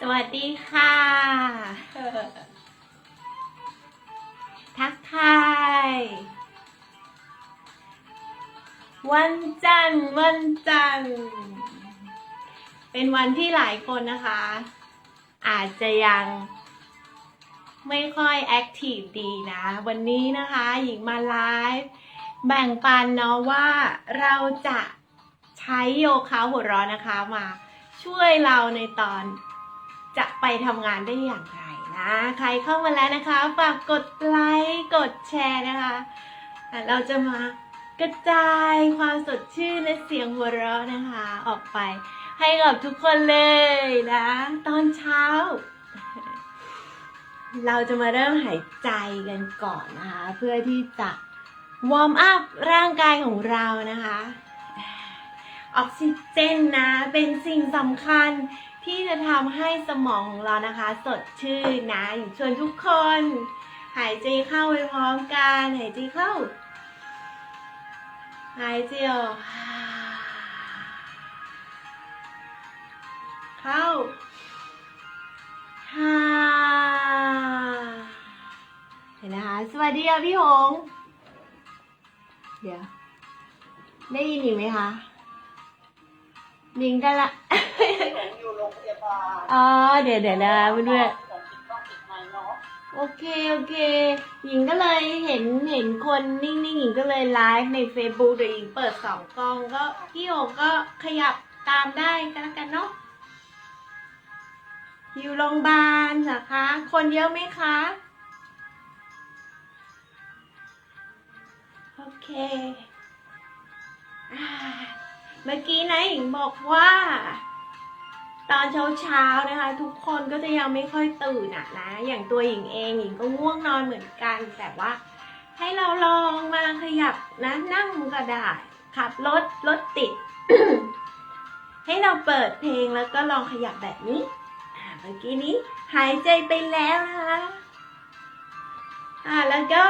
สวัสดีค่ะ ทักทาย วันจันทร์วันจันทร์เป็นวันที่หลายคนนะคะ อาจจะยังไม่ค่อยแอคทีฟดีนะ วันนี้นะคะหญิงมาไลฟ์แบ่งปันเนาะว่าเราจะใช้โยคะหัวร้อนนะคะมาช่วยเราในตอน จะไปทำงานได้อย่างไรนะ ใครเข้ามาแล้วนะคะ ฝากกดไลค์กดแชร์นะคะ เราจะมากระจายความสดชื่นและเสียงหัวเราะนะคะ ออกไปให้กับทุกคนเลยนะ ตอนเช้า เราจะมาเริ่มหายใจกันก่อนนะคะ เพื่อที่จะวอร์มอัพร่างกายของเรานะคะ ออกซิเจนนะ เป็นสิ่งสำคัญ ที่จะทำให้สมองของเรานะคะ สดชื่นนะชวนทุกคน หายใจเข้าไปพร้อมกัน หายใจเข้า หายใจออกเข้าฮ่าเห็นนะคะ สวัสดีค่ะพี่หง เดี๋ยว ได้ยินอีกไหมคะ ลิงกันละ อยู่โรงพยาบาลอ๋อ เดี๋ยวเดี๋ยวนะเพื่อนของติดต้องติดไม้เนาะๆโอเค โอเค หญิงก็เลยเห็นเห็นคนนิ่งๆ หญิงก็เลยไลฟ์ใน Facebook เดี๋ยวหญิงเปิดสองกล้องก็พี่โอก็ขยับตามได้กันแล้วกันเนาะ อยู่โรงพยาบาลนะคะ คนเยอะไหมคะ โอเคอ่า เมื่อกี้นะหญิงบอกว่า ตอนเช้าๆนะคะ ทุกคนก็จะยังไม่ค่อยตื่นอะนะ อย่างตัวหญิงเองหญิงก็ง่วงนอนเหมือนกัน แต่ว่าให้เราลองมาขยับนะนั่งก็ได้ขับรถรถติด ให้เราเปิดเพลงแล้วก็ลองขยับแบบนี้เมื่อกี้นี้หายใจไปแล้วนะคะอ่าแล้วก็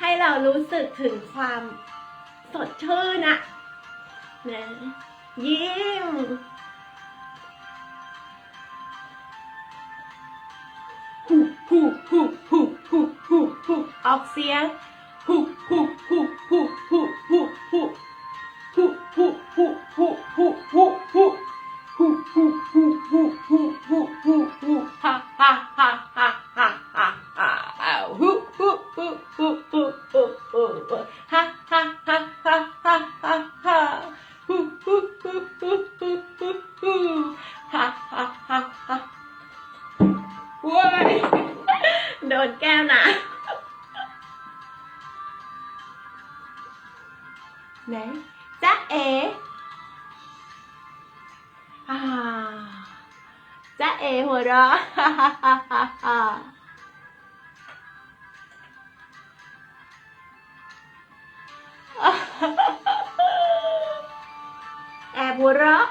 ให้เรารู้สึกถึงความสดชื่นอะ นะยิ้มฮูฮูฮูฮูฮูฮูฮูออกเสียง หัวเราะ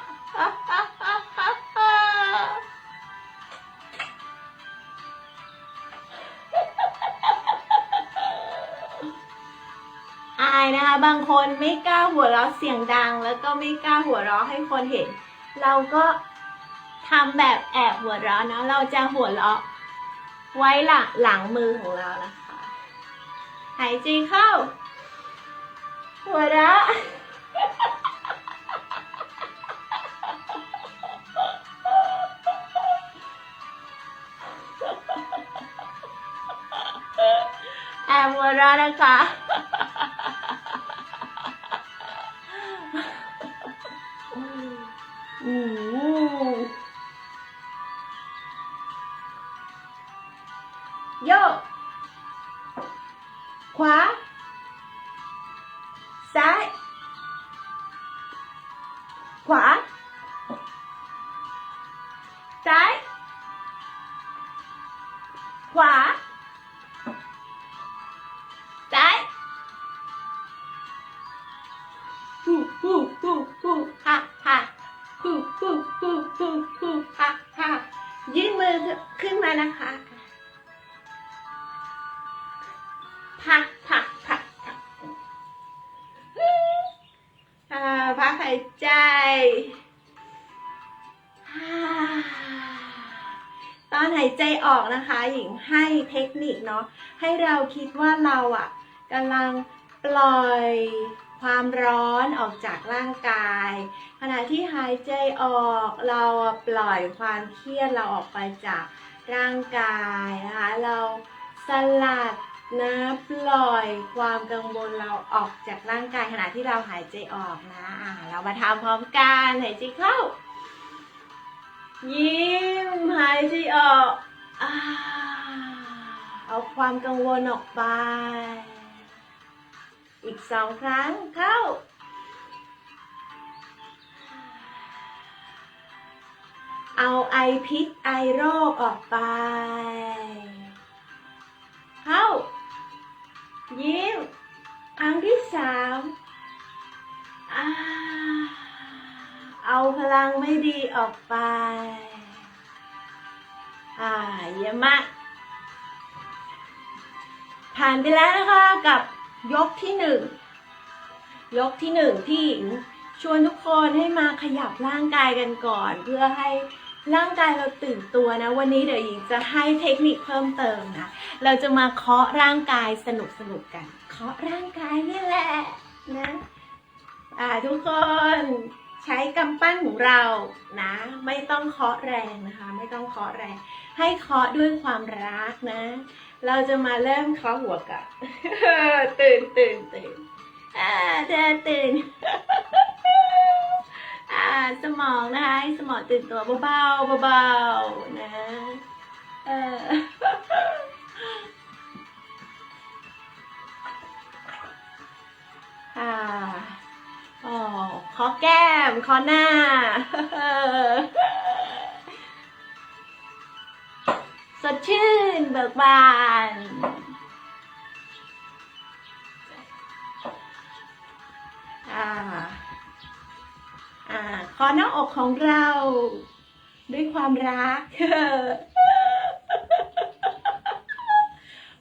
อายนะคะ บางคนไม่กล้าหัวเราะเสียงดัง แล้วก็ไม่กล้าหัวเราะให้คนเห็น เราก็ทำแบบแอบหัวเราะนะเราจะหัวเราะไว้หลังหลังมือของเรานะคะ หายใจเข้า หัวเราะ รานะคะ อืม พักพักพักพักอ่าพักหายใจฮ่าอนหายใจออกนะคะหญิงให้เทคนิคเนาะให้เราคิดว่าเราอะกำลังปล่อยความร้อนออกจากร่างกาย ขณะที่หายใจออกเราอะปล่อยความเครียดเราออกไปจากร่างกายนะคะ เราสลัด นะปล่อยความกังวลเราออกจากร่างกายขณะที่เราหายใจออกนะะเรามาทำพร้อมกันหายใจเข้า ยิ้มหายใจออกอเอาความกังวลออกไป อีกสองครั้งเข้า เอาไอพิษไอโรคออกไปเข้า ยิ้มครั้งที่สามเอาพลังไม่ดีออกไป อ่าเยี่ยมมาก ผ่านไปแล้วนะคะกับยกที่หนึ่ง ยกที่หนึ่งที่ชวนทุกคนให้มาขยับร่างกายกันก่อน เพื่อให้ ร่างกายเราตื่นตัวนะ วันนี้เดี๋ยวหญิงจะให้เทคนิคเพิ่มเติมนะ เราจะมาเคาะร่างกายสนุกสนุกกัน เคาะร่างกายนี่แหละนะอ่าทุกคนใช้กำปั้นของเรานะ ไม่ต้องเคาะแรงนะคะ ไม่ต้องเคาะแรง ให้เคาะด้วยความรักนะ เราจะมาเริ่มเคาะหัวกันตื่นตื่นตื่นอ่าเธอตื่น อ่าสมองนะคะให้สมองตื่นตัวเบาๆเบาๆนะเอออ่าอ๋อขอแก้มขอหน้าสดชื่นเบิกบานอ่า อ่าขอหน้าอกของเรา ด้วยความรัก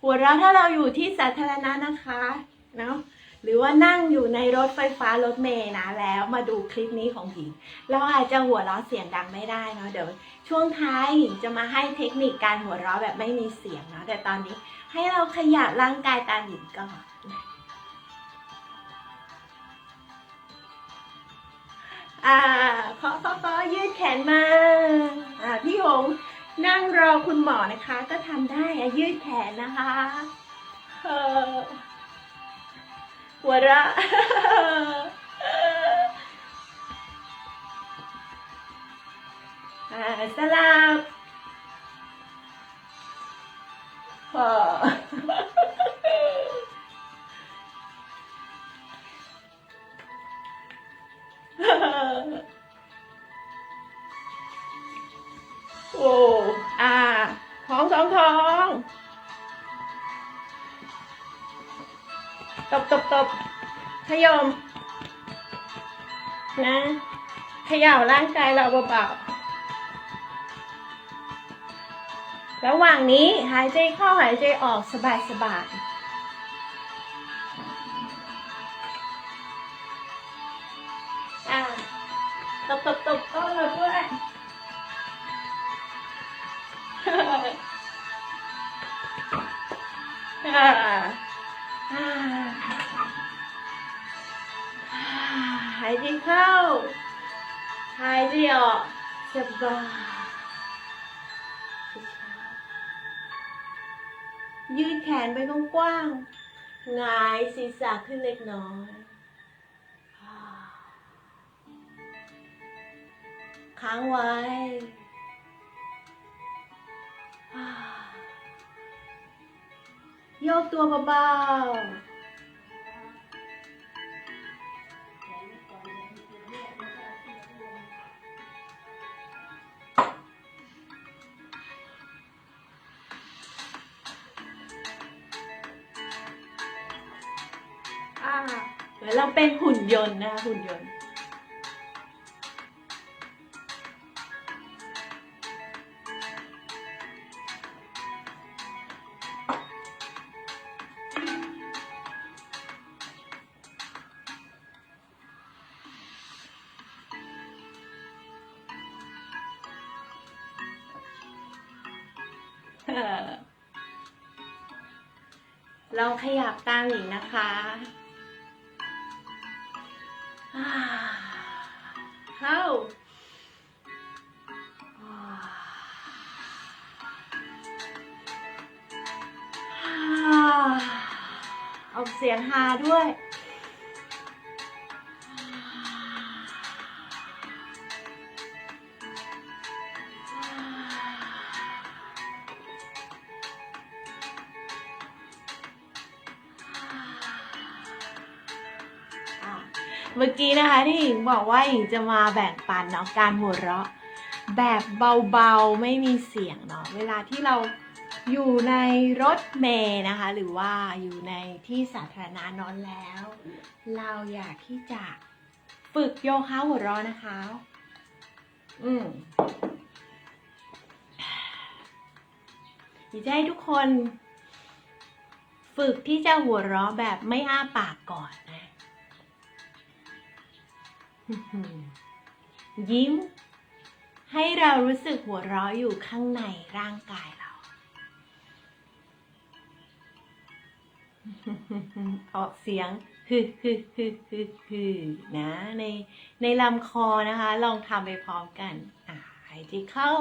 หัวเราะถ้าเราอยู่ที่สาธารณะนะคะเนาะหรือว่านั่งอยู่ในรถไฟฟ้ารถเมล์นะแล้วมาดูคลิปนี้ของหญิง เราอาจจะหัวเราะเสียงดังไม่ได้เนาะเดี๋ยวช่วงท้ายหญิงจะมาให้เทคนิคการหัวเราะแบบไม่มีเสียงเนาะแต่ตอนนี้ให้เราขยับร่างกายตามหญิงก่อน อ่าขอขอขอยืดแขนมาอ่าพี่หงนั่งรอคุณหมอนะคะ ก็ทำได้ยืดแขนนะคะเออหัวเราะอ่าสลับพอ ตบตบตบขยม นะขย่าร่างกายเราเบาๆระหว่างนี้หายใจเข้าหายใจออกสบายๆ ดแขนไปกว้างๆหงายศีรษะขึ้นเล็กน้อย ค้างไว้ โยกตัวเบาๆ เป็นหุ่นยนต์นะคะหุ่นยนต์เออลองขยับตามอีกนะคะ เมื่อกี้นะคะที่หญิงบอกว่าหญิงจะมาแบ่งปันเนาะการหัวเราะ แบบเบาๆไม่มีเสียงเนาะเวลาที่เราอยู่ในรถเมย์นะคะ หรือว่าอยู่ในที่สาธารณะนอนแล้ว เราอยากที่จะฝึกโยคะหัวเราะนะคะ อืมอยากจะให้ทุกคน ฝึกที่จะหัวเราะแบบไม่อ้าปากก่อนนะ ยิ้ม ให้เรารู้สึกหัวเราะอยู่ข้างในร่างกายเรา ออกเสียงฮึฮึฮึฮึฮึนะในในลำคอนะคะ ลองทำไปพร้อมกันอ่าหายใจเข้า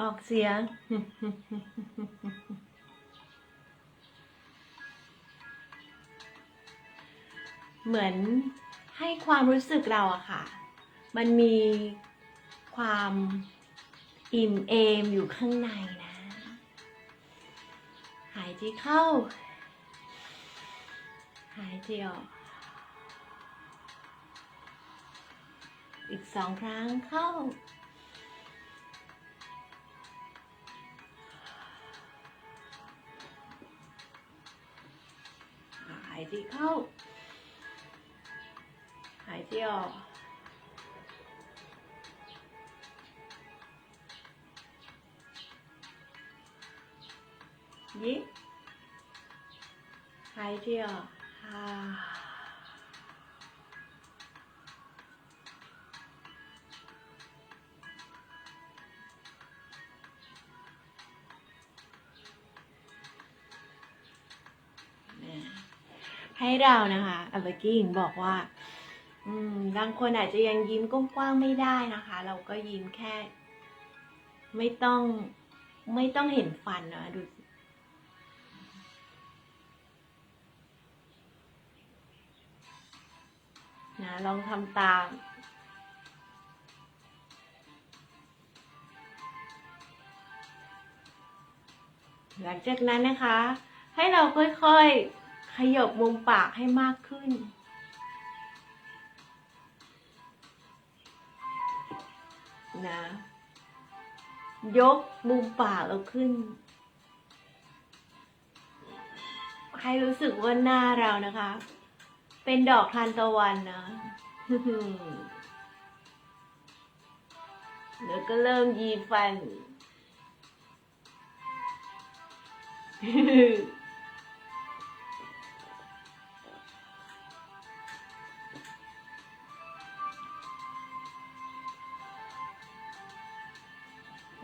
ออกเสียง เหมือน ให้ความรู้สึกเราอะค่ะ มันมีความอิ่มเอมอยู่ข้างในนะ หายใจเข้า หายใจออก อีกสองครั้งเข้า หายใจเข้าายใจออกยิ้มหายใจออกฮ่าเนี่ยให้เรานะคะอัลเบอร์กี้งบอกว่า อืมบางคนอาจจะยังยิ้มกว้างๆไม่ได้นะคะ เราก็ยิ้มแค่ ไม่ต้องไม่ต้องเห็นฟันนะดูนะลองทำตาม หลังจากนั้นนะคะ ให้เราค่อยๆ ขยบมุมปากให้มากขึ้น นะ ยกมุมปากเราขึ้น ให้รู้สึกว่าหน้าเรานะคะ เป็นดอกทานตะวันนะแล้วก็เริ่มยีฟัน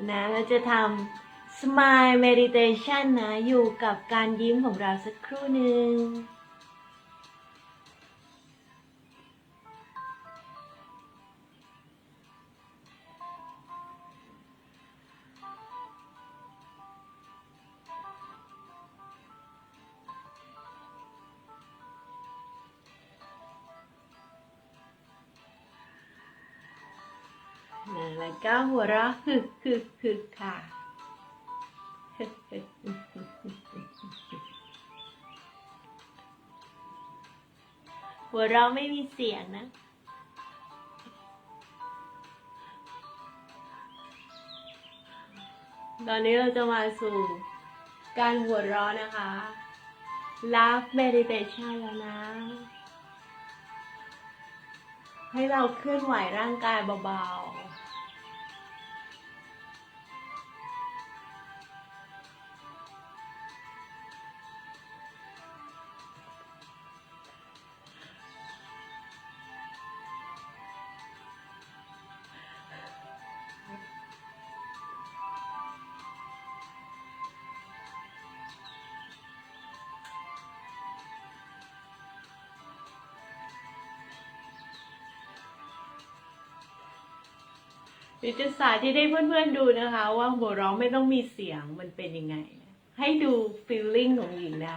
นะเราจะทำ smile meditation นะ อยู่กับการยิ้มของเราสักครู่หนึ่ง แล้วก็หัวเราะฮึกฮึกฮึกค่ะหัวเราะไม่มีเสียงนะตอนนี้เราจะมาสู่การหัวเราะนะคะ Laugh meditation แล้วนะ ให้เราเคลื่อนไหวร่างกายเบาเดี๋ยวจะสาธิตให้เพื่อนๆดูนะคะ ว่าหัวเราะไม่ต้องมีเสียงมันเป็นยังไง ให้ดูฟีลลิ่งของหญิงนะ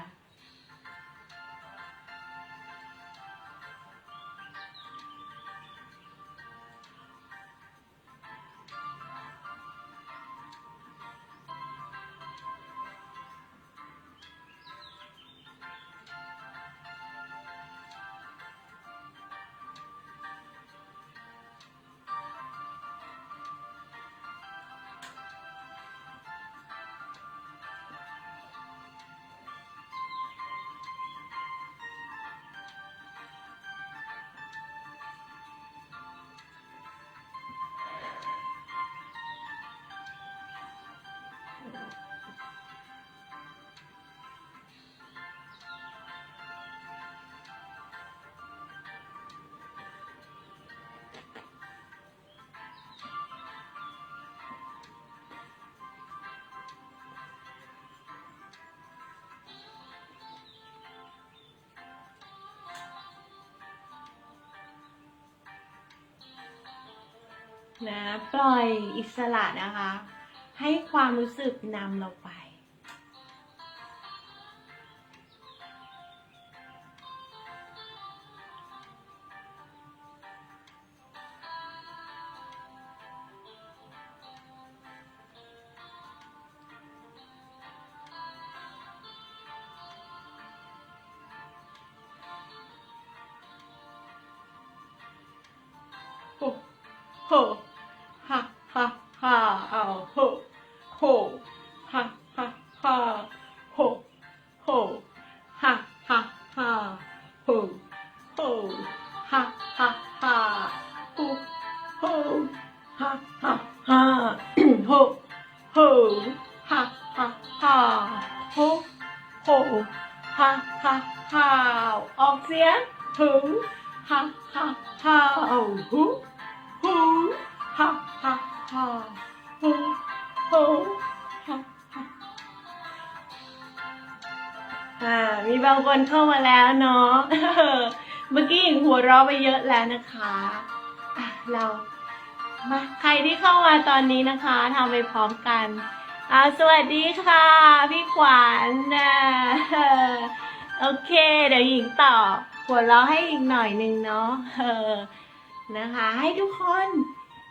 นะปล่อยอิสระนะคะ ให้ความรู้สึกนำเราไปโฮโฮฮ่า ฮ่าฮ่า อ่ามีบางคนเข้ามาแล้วเนาะเมื่อกี้หญิงหัวเราะไปเยอะแล้วนะคะอะเรามาใครที่เข้ามาตอนนี้นะคะทำไปพร้อมกันอ่าสวัสดีค่ะ พี่ขวัญนะโอเค เดี๋ยวหญิงต่อหัวเราะให้อีกหน่อยนึงเนาะนะคะ ให้ทุกคน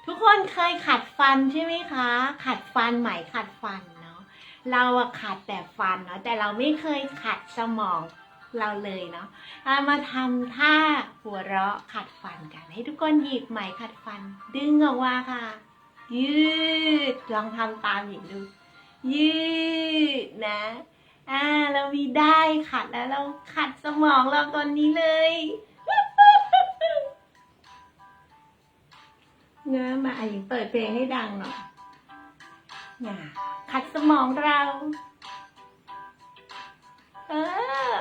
ทุกคนเคยขัดฟันใช่ไหมคะ ขัดฟันไหมขัดฟัน เราอะขัดแต่ฟันเนาะแต่เราไม่เคยขัดสมองเราเลยเนาะามาทำท่าหัวเราะขัดฟันกัน ให้ทุกคนหยิบไหมขัดฟัน ดึงออกมาค่ะ ยืดลองทำตามหญิงดู ยืดนะอ่าเรามีได้ขัดแล้วเราขัดสมองเราตอนนี้เลยเนื้อมาอะหญิงเปิดเพลงให้ดังหน่อย น่ะขัดสมองเรา เออ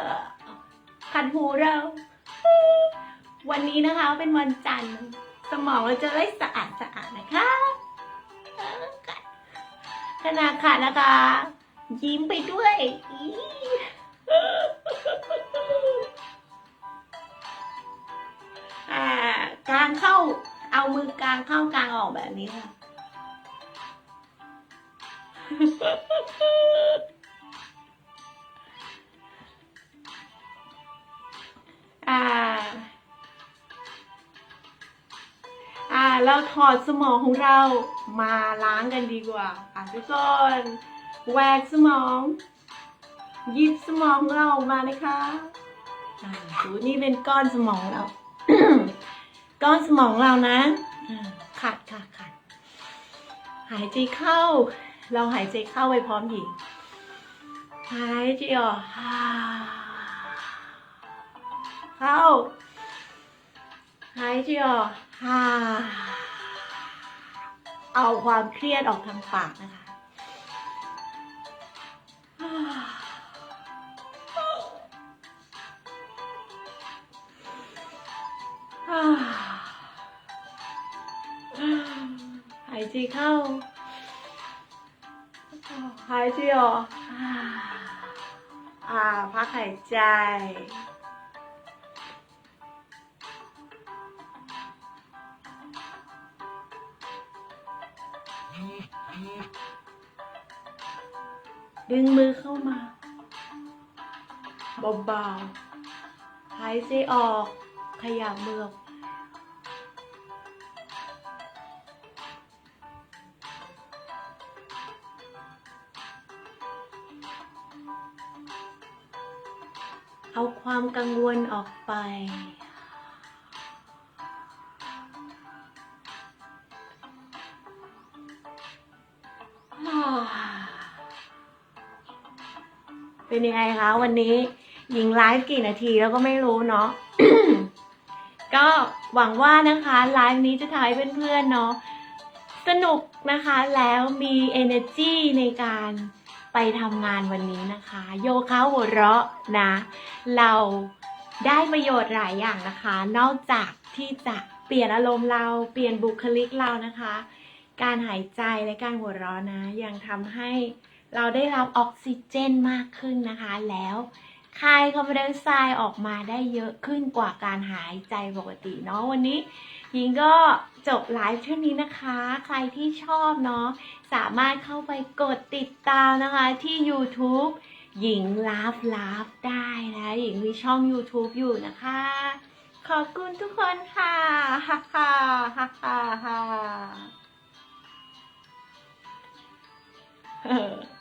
ขัดหูเรา วันนี้นะคะเป็นวันจันทร์ สมองเราจะได้สะอาดสะอาดนะคะเออขัดขัดนะคะ ยิ้มไปด้วยกลางเข้า เอามือกลางเข้ากลางออกแบบนี้ค่ะ อ่า อ่า เราถอดสมองของเรามาล้างกันดีกว่า อะทุกคนแหวกสมองหยิบสมองของเราออกมานะคะอ่าดูนี่เป็นก้อนสมองเรา ก้อนสมองเรานะขัดค่ะขัดหายใจเข้า เราหายใจเข้าไปพร้อมหญิงหายใจออกเข้า หายใจออกเอาความเครียดออกทางปากนะคะหายใจเข้า หายใจออ่าพักหายใจ ดึงมือเข้ามาเบาๆหายใจออก ขยับมือออก เอาความกังวลออกไป เป็นยังไงคะวันนี้หญิงไลฟ์กี่นาทีแล้วก็ไม่รู้เนาะ ก็หวังว่านะคะไลฟ์นี้จะทำให้เพื่อนๆเนาะสนุกนะคะแล้วมี energy ในการ ไปทำงานวันนี้นะคะ โยคะหัวเราะนะ เราได้ประโยชน์หลายอย่างนะคะ นอกจากที่จะเปลี่ยนอารมณ์เราเปลี่ยนบุคลิกเรานะคะ การหายใจและการหัวเราะนะ ยังทำให้เราได้รับออกซิเจนมากขึ้นนะคะ แล้วคายคาร์บอนไดออกไซด์ออกมาได้เยอะขึ้นกว่าการหายใจปกติเนาะวันนี้ หญิงก็จบไลฟ์เท่านี้นะคะ ใครที่ชอบเนาะสามารถเข้าไปกดติดตามนะคะที่ YouTube หญิงลาฟลาฟได้นะหญิงมีช่อง YouTube อยู่นะคะ ขอบคุณทุกคนค่ะฮ่าฮ่าฮ่าฮ่าฮ่า